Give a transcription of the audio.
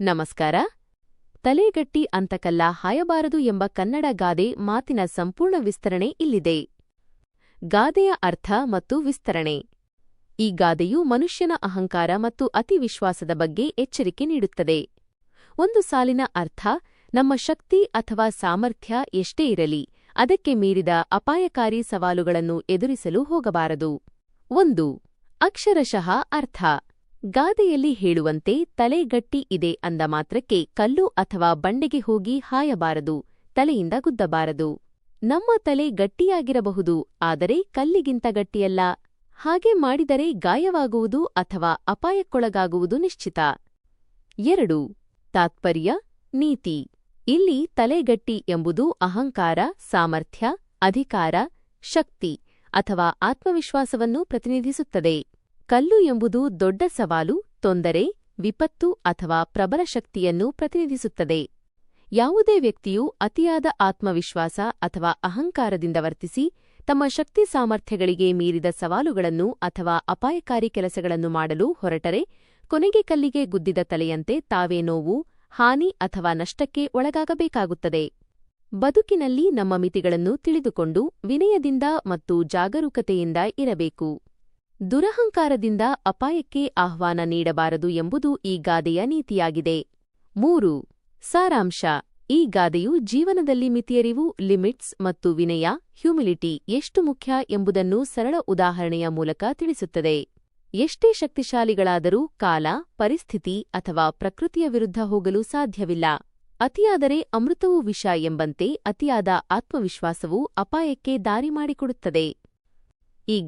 ನಮಸ್ಕಾರ. ತಲೆಗಟ್ಟಿ ಅಂತಕಲ್ಲ ಹಾಯಬಾರದು ಎಂಬ ಕನ್ನಡ ಗಾದೆ ಮಾತಿನ ಸಂಪೂರ್ಣ ವಿಸ್ತರಣೆ ಇಲ್ಲಿದೆ. ಗಾದೆಯ ಅರ್ಥ ಮತ್ತು ವಿಸ್ತರಣೆ. ಈ ಗಾದೆಯು ಮನುಷ್ಯನ ಅಹಂಕಾರ ಮತ್ತು ಅತಿವಿಶ್ವಾಸದ ಬಗ್ಗೆ ಎಚ್ಚರಿಕೆ ನೀಡುತ್ತದೆ. ಒಂದು ಸಾಲಿನ ಅರ್ಥ, ನಮ್ಮ ಶಕ್ತಿ ಅಥವಾ ಸಾಮರ್ಥ್ಯ ಎಷ್ಟೇ ಇರಲಿ, ಅದಕ್ಕೆ ಮೀರಿದ ಅಪಾಯಕಾರಿ ಸವಾಲುಗಳನ್ನು ಎದುರಿಸಲು ಹೋಗಬಾರದು. ಒಂದು, ಅಕ್ಷರಶಃ ಅರ್ಥ. ಗಾದೆಯಲ್ಲಿ ಹೇಳುವಂತೆ ತಲೆಗಟ್ಟಿ ಇದೆ ಅಂದ ಮಾತ್ರಕ್ಕೆ ಕಲ್ಲು ಅಥವಾ ಬಂಡೆಗೆ ಹೋಗಿ ಹಾಯಬಾರದು, ತಲೆಯಿಂದ ಗುದ್ದಬಾರದು. ನಮ್ಮ ತಲೆ ಗಟ್ಟಿಯಾಗಿರಬಹುದು, ಆದರೆ ಕಲ್ಲಿಗಿಂತ ಗಟ್ಟಿಯಲ್ಲ. ಹಾಗೆ ಮಾಡಿದರೆ ಗಾಯವಾಗುವುದು ಅಥವಾ ಅಪಾಯಕ್ಕೊಳಗಾಗುವುದು ನಿಶ್ಚಿತ. ಎರಡು, ತಾತ್ಪರ್ಯ, ನೀತಿ. ಇಲ್ಲಿ ತಲೆಗಟ್ಟಿ ಎಂಬುದು ಅಹಂಕಾರ, ಸಾಮರ್ಥ್ಯ, ಅಧಿಕಾರ, ಶಕ್ತಿ ಅಥವಾ ಆತ್ಮವಿಶ್ವಾಸವನ್ನು ಪ್ರತಿನಿಧಿಸುತ್ತದೆ. ಕಲ್ಲು ಎಂಬುದು ದೊಡ್ಡ ಸವಾಲು, ತೊಂದರೆ, ವಿಪತ್ತು ಅಥವಾ ಪ್ರಬಲ ಶಕ್ತಿಯನ್ನು ಪ್ರತಿನಿಧಿಸುತ್ತದೆ. ಯಾವುದೇ ವ್ಯಕ್ತಿಯು ಅತಿಯಾದ ಆತ್ಮವಿಶ್ವಾಸ ಅಥವಾ ಅಹಂಕಾರದಿಂದ ವರ್ತಿಸಿ, ತಮ್ಮ ಶಕ್ತಿ ಸಾಮರ್ಥ್ಯಗಳಿಗೆ ಮೀರಿದ ಸವಾಲುಗಳನ್ನು ಅಥವಾ ಅಪಾಯಕಾರಿ ಕೆಲಸಗಳನ್ನು ಮಾಡಲು ಹೊರಟರೆ, ಕೊನೆಗೆ ಕಲ್ಲಿಗೆ ಗುದ್ದಿದ ತಲೆಯಂತೆ ತಾವೇ ನೋವು, ಹಾನಿ ಅಥವಾ ನಷ್ಟಕ್ಕೆ ಒಳಗಾಗಬೇಕಾಗುತ್ತದೆ. ಬದುಕಿನಲ್ಲಿ ನಮ್ಮ ಮಿತಿಗಳನ್ನು ತಿಳಿದುಕೊಂಡು ವಿನಯದಿಂದ ಮತ್ತು ಜಾಗರೂಕತೆಯಿಂದ ಇರಬೇಕು. ದುರಹಂಕಾರದಿಂದ ಅಪಾಯಕ್ಕೆ ಆಹ್ವಾನ ನೀಡಬಾರದು ಎಂಬುದು ಈ ಗಾದೆಯ ನೀತಿಯಾಗಿದೆ. ಮೂರು, ಸಾರಾಂಶ. ಈ ಗಾದೆಯು ಜೀವನದಲ್ಲಿ ಮಿತಿಯರಿವು, ಲಿಮಿಟ್ಸ್ ಮತ್ತು ವಿನಯ, ಹ್ಯೂಮಿಲಿಟಿ ಎಷ್ಟು ಮುಖ್ಯ ಎಂಬುದನ್ನು ಸರಳ ಉದಾಹರಣೆಯ ಮೂಲಕ ತಿಳಿಸುತ್ತದೆ. ಎಷ್ಟೇ ಶಕ್ತಿಶಾಲಿಗಳಾದರೂ ಕಾಲ, ಪರಿಸ್ಥಿತಿ ಅಥವಾ ಪ್ರಕೃತಿಯ ವಿರುದ್ಧ ಹೋಗಲು ಸಾಧ್ಯವಿಲ್ಲ. ಅತಿಯಾದರೆ ಅಮೃತವೂ ವಿಷ ಎಂಬಂತೆ ಅತಿಯಾದ ಆತ್ಮವಿಶ್ವಾಸವು ಅಪಾಯಕ್ಕೆ ದಾರಿ ಮಾಡಿಕೊಡುತ್ತದೆ. ಈ